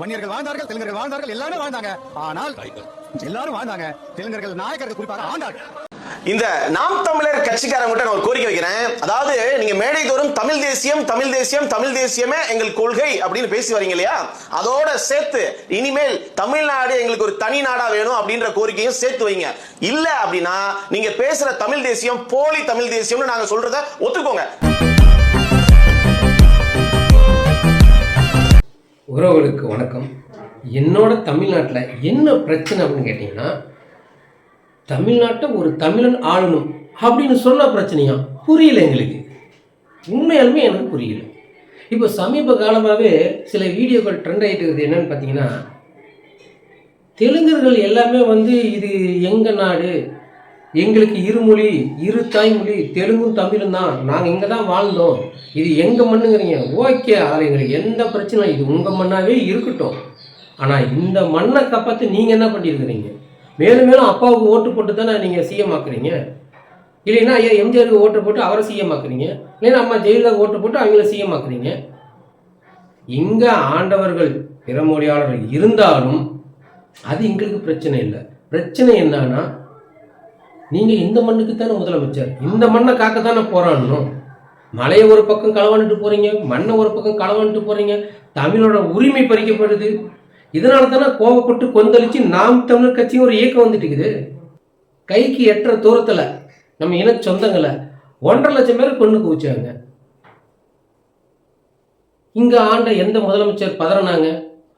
வன்னியர்கள் வாழ்ந்தார்கள் தெலுங்கர்கள் வாழ்ந்தார்கள் எல்லாரும் வாழ்ந்தாங்க. ஆனால் எல்லாரும் வாழ்ந்தாங்க. தெலுங்கர்கள் நாயக்கர்கள் குறிப்பாக ஆண்டார்கள். இந்த நாம் தமிழர் கட்சிக்காரங்கிட்ட நான் ஒரு கோரிக்கை வைக்கிறேன். அதாவது நீங்க மேடை தோறும் தமிழ் தேசியம் தமிழ் தேசியம் தமிழ் தேசியமே எங்கள் கொள்கை அப்படின்னு பேசி வரீங்க இல்லையா? அதோட சேர்த்து இனிமேல் தமிழ்நாடு எங்களுக்கு ஒரு தனி நாடா வேணும் அப்படின்ற கோரிக்கையும் சேர்த்து வைங்க. இல்ல அப்படின்னா நீங்க பேசுற தமிழ் தேசியம் போலி தமிழ் தேசியம்னு நாங்க சொல்றத ஒத்துக்கோங்க. உறவுகளுக்கு வணக்கம். என்னோட தமிழ்நாட்டில் என்ன பிரச்சனை அப்படின்னு கேட்டிங்கன்னா தமிழ்நாட்டை ஒரு தமிழன் ஆளணும் அப்படின்னு சொன்ன பிரச்சனையா? புரியல எங்களுக்கு. உண்மையாலுமே எனக்கு புரியல. இப்போ சமீப காலமாகவே சில வீடியோக்கள் ட்ரெண்ட் ஆகிட்டு இருக்குது. என்னன்னு பார்த்தீங்கன்னா தெலுங்கர்கள் எல்லாமே வந்து இது எங்கள் நாடு எங்களுக்கு இருமொழி இரு தாய்மொழி தெலுங்கும் தமிழும் தான். நாங்கள் இங்கே தான் வாழ்ந்தோம். இது எங்கள் மண்ணுங்கிறீங்க? ஓகே அதில் எங்களுக்கு எந்த பிரச்சனையும் இது உங்கள் மண்ணாகவே இருக்கட்டும். ஆனால் இந்த மண்ணை கப்பத்து நீங்கள் என்ன பண்ணியிருக்கிறீங்க? மேலும் மேலும் அப்பாவுக்கு ஓட்டு போட்டு தானே நீங்கள் சிஎம் ஆக்குறீங்க? இல்லைன்னா ஐயா எம்ஜிஆருக்கு ஓட்டு போட்டு அவரை சிஎம் ஆக்குறீங்க? இல்லைன்னா அம்மா ஜெயலலிதா ஓட்டு போட்டு அவங்கள சிஎம் ஆக்குறீங்க? இங்கே ஆண்டவர்கள் பிறமொழியாளர்கள் இருந்தாலும் அது எங்களுக்கு பிரச்சனை இல்லை. பிரச்சனை என்னன்னா நீங்கள் இந்த மண்ணுக்கு தானே முதலமைச்சர்? இந்த மண்ணை காக்க தானே போராடணும் மலையை ஒரு பக்கம் களவாண்டுட்டு போகிறீங்க மண்ணை ஒரு பக்கம் களவாண்டுட்டு போகிறீங்க தமிழோட உரிமை பறிக்கப்படுது. இதனால தானே கோவப்பட்டு கொந்தளிச்சு நாம் தமிழர் கட்சியும் ஒரு இயக்கம் வந்துட்டு இருக்குது. கைக்கு எட்டுற தூரத்தில் நம்ம இன சொந்தங்களை ஒன்றரை லட்சம் பேர் கொண்டு குவிச்சாங்க. இங்கே ஆண்ட எந்த முதலமைச்சர் பதறினாங்க?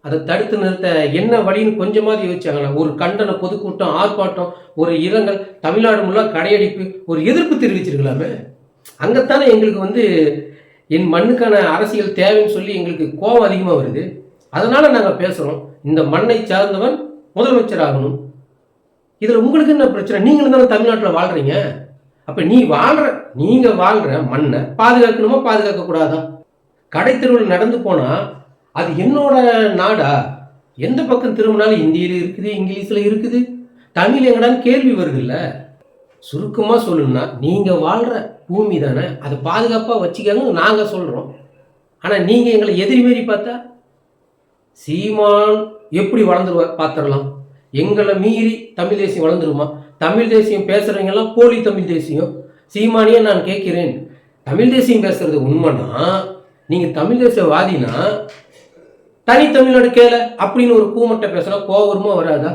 அதை தடுத்து நிறுத்த என்ன வழின்னு கொஞ்சமாவது யோசிச்சாங்களா ஒரு கண்டன பொதுக்கூட்டம் ஆர்ப்பாட்டம் ஒரு இரங்கல் தமிழ்நாடு முழுவா கடையடிப்பு ஒரு எதிர்ப்பு தெரிவிச்சிருக்கலாமே? அங்கத்தானே எங்களுக்கு வந்து என் மண்ணுக்கான அரசியல் தேவைன்னு சொல்லி எங்களுக்கு கோபம் அதிகமாக வருது. அதனால நாங்கள் பேசுகிறோம் இந்த மண்ணை சார்ந்தவன் முதலமைச்சர் ஆகணும் இதில் உங்களுக்கு என்ன பிரச்சனை? நீங்களும் தானே தமிழ்நாட்டில் வாழ்கிறீங்க அப்போ நீ வாழ்கிற நீங்கள் வாழ்கிற மண்ணை பாதுகாக்கணுமா பாதுகாக்க கூடாதா? கடை தெருவில் நடந்து போனால் அது என்னோட நாடா? எந்த பக்கம் திரும்பினாலும் ஹிந்தியில் இருக்குது இங்கிலீஷில் இருக்குது. தமிழ் எங்கடான்னு கேள்வி வருதுல்ல. சுருக்கமாக சொல்லணும்னா நீங்கள் வாழ்கிற பூமி தானே அதை பாதுகாப்பாக வச்சுக்கங்க நாங்கள் சொல்கிறோம் ஆனால் நீங்கள் எங்களை எதிரி மாரி பார்த்தா சீமான் எப்படி வளர்ந்துருவார் பார்த்துடலாம் எங்களை மீறி தமிழ் தேசியம் வளர்ந்துருமா? தமிழ் தேசியம் பேசுகிறவங்கெல்லாம் போலி தமிழ் தேசியம். சீமானியே நான் கேட்கிறேன். தமிழ் தேசியம் பேசுறது உண்மைன்னா நீங்கள் தமிழ் தேசியவாதினா தனித்தமிழோட கேள அப்படின்னு ஒரு கூமட்டை பேசினா கோவருமா வராதா?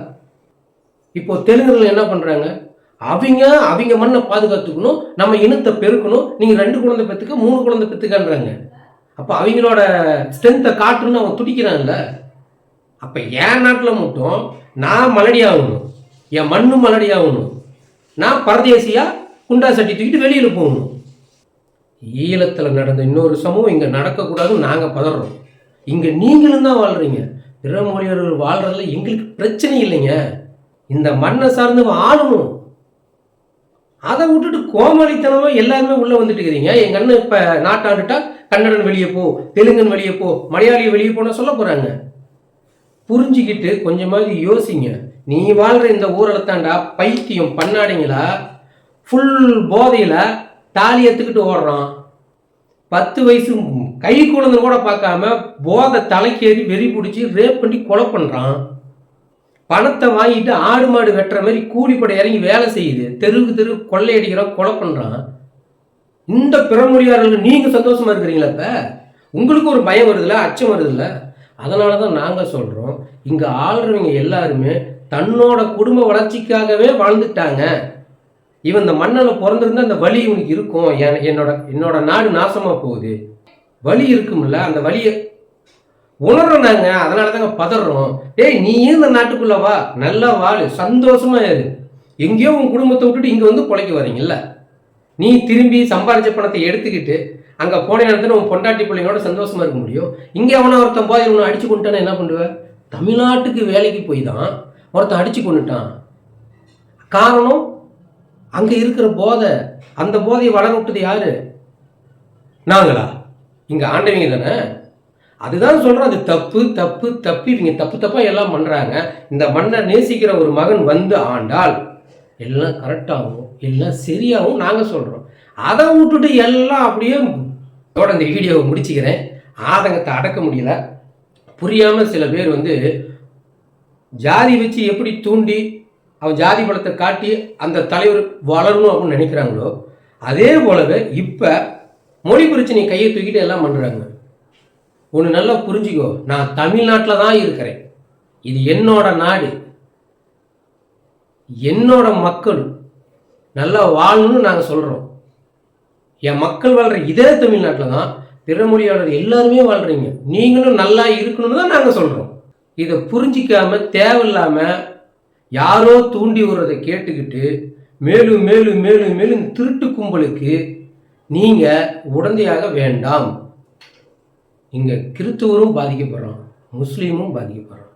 இப்போ தெலுங்குகள் என்ன பண்ணுறாங்க அவங்க அவங்க மண்ணை பாதுகாத்துக்கணும் நம்ம இனத்தை பெருக்கணும் நீங்கள் ரெண்டு குழந்தை பெற்றுக்க மூணு குழந்தை பெற்றுக்கன்றாங்க அப்போ அவங்களோட ஸ்ட்ரென்த்தை காட்டுன்னு அவன் துடிக்கிறான்ல. அப்போ என் நாட்டில் மட்டும் நான் மலடி ஆகணும். என் மண்ணும் மலடி ஆகணும். நான் பரதேசியாக குண்டா சட்டி தூக்கிட்டு வெளியில் போகணும். ஈழத்தில் நடந்த இன்னொரு சமூகம் இங்கே நடக்கக்கூடாதுன்னு நாங்கள் பதறோம். இங்கே நீங்களும் தான் வாழ்கிறீங்க பிற மொழியர்கள் வாழ்கிறதுல எங்களுக்கு பிரச்சனை இல்லைங்க. இந்த மண்ணை சார்ந்து ஆளணும் அதை விட்டுட்டு கோமாளித்தனமாக எல்லாருமே உள்ளே வந்துட்டு இருக்கிறீங்க எங்கள் அண்ணன் இப்போ நாட்டாண்டுட்டா கன்னடன் வெளியே போ தெலுங்கன் வெளியே போ மலையாளி வெளியே போனால் சொல்ல போகிறாங்க புரிஞ்சுக்கிட்டு கொஞ்சமாவது யோசிங்க. நீ வாழ்கிற இந்த ஊரில் தாண்டா பைத்தியம் பண்ணாடிங்களா ஃபுல் போதையில் தாலி எடுத்துக்கிட்டு ஓடுறான். பத்து வயசு கை குழந்தை கூட பார்க்காம போதை தலைக்கேறி வெறி பிடிச்சி ரேப் பண்ணி கொலை பண்ணுறான் பணத்தை வாங்கிட்டு ஆடு மாடு வெட்டுற மாதிரி கூலிப்படை இறங்கி வேலை செய்யுது. தெருவுக்கு தெரு கொள்ளையடிக்கிறான் கொலை பண்ணுறான் இந்த பிறமொழியாளர்கள் நீங்கள் சந்தோஷமாக இருக்கிறீங்களா இப்போ? உங்களுக்கு ஒரு பயம் வருதுல்ல அச்சம் வருதுல்ல அதனால தான் நாங்கள் சொல்கிறோம் இங்கே ஆள்றவங்க எல்லாருமே தன்னோட குடும்ப வளர்ச்சிக்காகவே வாழ்ந்துட்டாங்க. இவன் இந்த மண்ணில் பிறந்திருந்தா அந்த வலி இவனுக்கு இருக்கும். என் என்னோட என்னோட நாடு நாசமாக போகுது. வலி இருக்கும்ல அந்த வலியை உணர்றோம் நாங்க அதனால தாங்க பதறோம். ஏய் நீ இந்த நாட்டுக்குள்ள வா நல்லா வாழ் சந்தோஷமா இரு. எங்கேயோ உன் குடும்பத்தை விட்டுட்டு இங்கே வந்து பிழைக்க வரீங்கல்ல நீ திரும்பி சம்பாரிச்ச பணத்தை எடுத்துக்கிட்டு அங்கே போன நேரத்துல உன் பொண்டாட்டி பிள்ளைங்களோட சந்தோஷமா இருக்க முடியும். இங்கே அவனை ஒருத்தன் போய் இவனை அடிச்சு கொண்டுட்டானா என்ன பண்ணுவேன் தமிழ்நாட்டுக்கு வேலைக்கு போய் தான் ஒருத்தன் அடிச்சு கொண்டுட்டான். காரணம் அங்கே இருக்கிற போதை அந்த போதையை வளர விட்டது யாரு? நாங்களா? இங்கே ஆண்டவங்க தானே? அதுதான் சொல்கிறோம் அது தப்பு தப்பு தப்பு. இவங்க தப்பு தப்பாக எல்லாம் பண்ணுறாங்க இந்த மண்ணை நேசிக்கிற ஒரு மகன் வந்து ஆண்டால் எல்லாம் கரெக்டாகவும் எல்லாம் சரியாகவும் நாங்கள் சொல்கிறோம் அதை விட்டுட்டு எல்லாம் அப்படியே இதோட இந்த வீடியோவை முடிச்சுக்கிறேன். ஆதங்கத்தை அடக்க முடியல. புரியாமல் சில பேர் வந்து ஜாதி வச்சு எப்படி தூண்டி அவன் ஜாதி பலத்தை காட்டி அந்த தலைவர் வளரணும் அப்படின்னு நினைக்கிறாங்களோ அதே போலவே இப்போ மொழி பிரச்சனை கையை தூக்கிட்டு எல்லாம் பண்ணுறாங்க ஒன்று நல்லா புரிஞ்சுக்கோ நான் தமிழ்நாட்டில் தான் இருக்கிறேன். இது என்னோட நாடு. என்னோட மக்கள் நல்லா வாழணும்னு நாங்கள் சொல்கிறோம் என் மக்கள் வாழ்கிற இதே தமிழ்நாட்டில் தான் பிற மொழியாளர் எல்லாருமே வாழ்கிறீங்க நீங்களும் நல்லா இருக்கணும்னு தான் நாங்கள் சொல்கிறோம் இதை புரிஞ்சிக்காமல் தேவையில்லாமல் யாரோ தூண்டி விடுறதை கேட்டுக்கிட்டு மேலும் மேலும் மேலும் மேலும் திருட்டு கும்பலுக்கு நீங்கள் உடந்தையாக வேண்டாம். இங்கே கிறிஸ்துவரும் பாதிக்கப்படுறோம் முஸ்லீமும் பாதிக்கப்படுறோம்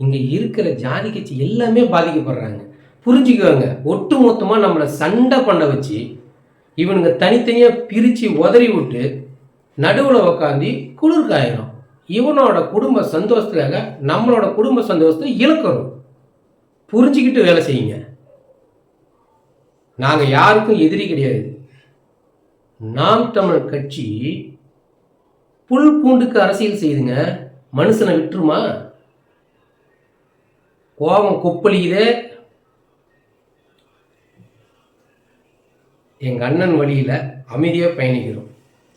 இங்கே இருக்கிற ஜாதி கட்சி எல்லாமே பாதிக்கப்படுறாங்க. புரிஞ்சுக்கோங்க ஒட்டு மொத்தமாக நம்மளை சண்டை பண்ண வச்சு இவனுங்க தனித்தனியாக பிரித்து உதறி விட்டு நடுவில் உக்காந்து குளிர் காயிரும் இவனோட குடும்ப சந்தோஷத்துக்காக நம்மளோட குடும்ப சந்தோஷத்தை இழக்கிறோம் புரிஞ்சுக்கிட்டு வேலை செய்யுங்க. நாங்கள் யாருக்கும் எதிரி கிடையாது. நாம் தமிழ் கட்சி புல் பூண்டுக்கு அரசியல் செய்யுதுங்க மனுஷனை விட்டுருமா? கோபம் கொப்பளிக்குதே. எங்கள் அண்ணன் வழியில் அமைதியாக பயணிக்கிறோம்.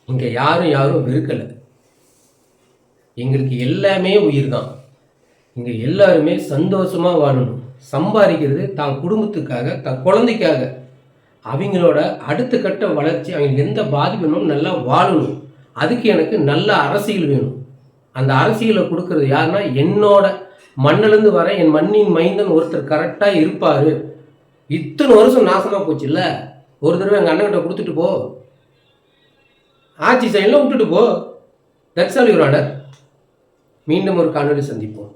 இங்கே யாரும் யாரும் வெறுக்கலை. எங்களுக்கு எல்லாமே உயிர் தான் இங்கே எல்லாருமே சந்தோஷமாக வாழணும். சம்பாதிக்கிறது தான் குடும்பத்துக்காக தன் குழந்தைக்காக. அவங்களோட அடுத்த கட்ட வளர்ச்சி அவங்களுக்கு எந்த பாதிப்பு வேணும் நல்லா வாழணும். அதுக்கு எனக்கு நல்ல அரசியல் வேணும். அந்த அரசியலை கொடுக்கறது யாருன்னா என்னோட மண்ணிலேருந்து வர என் மண்ணின் மைந்தன் ஒருத்தர் கரெக்டாக இருப்பார். இத்தனை வருஷம் நாசமாக போச்சுல்ல? ஒரு தடவை எங்கள் அண்ணன்கிட்ட கொடுத்துட்டு போ. ஆட்சி சைடில் விட்டுட்டு போ. தட்ஸ் ஆல் யுவர் ஆர்டர் மீண்டும் ஒரு காணொலி சந்திப்போம்.